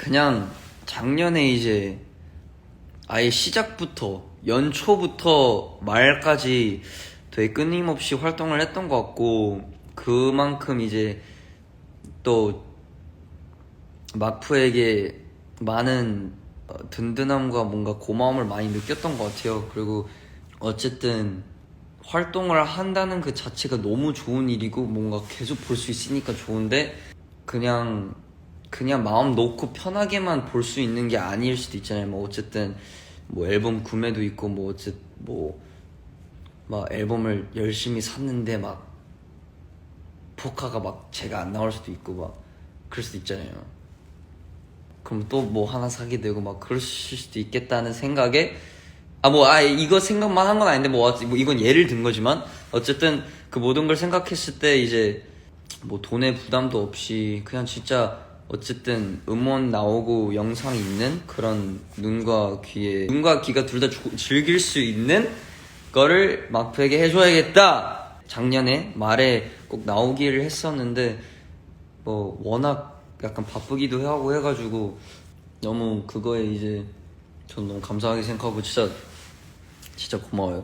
그냥 작년에 이제 아예 시작부터 연초부터 말까지 되게 끊임없이 활동을 했던 것 같고 그만큼 이제 또 마프에게 많은 어, 든든함과 뭔가 고마움을 많이 느꼈던 것 같아요. 그리고 어쨌든 활동을 한다는 그 자체가 너무 좋은 일이고 뭔가 계속 볼 수 있으니까 좋은데 그냥 그냥 마음 놓고 편하게만 볼 수 있는 게 아닐 수도 있잖아요. 뭐 어쨌든 뭐 앨범 구매도 있고 뭐 어쨌 뭐막 앨범을 열심히 샀는데 막 포카가 막 제가 안 나올 수도 있고 막 그럴 수도 있잖아요. 그럼 또 뭐 하나 사게 되고 막 그럴 수도 있겠다는 생각에 아 뭐 아 이거 생각만 한 건 아닌데 뭐, 뭐 이건 예를 든 거지만 어쨌든 그 모든 걸 생각했을 때 이제 뭐 돈의 부담도 없이 그냥 진짜 어쨌든 음원 나오고 영상 있는 그런 눈과 귀에 눈과 귀가 둘 다 즐길 수 있는 거를 마프에게 해줘야겠다 작년에 말에 꼭 나오기를 했었는데 뭐 워낙 약간 바쁘기도 하고 해가지고 너무 그거에 이제 전 너무 감사하게 생각하고 진짜 진짜 고마워요.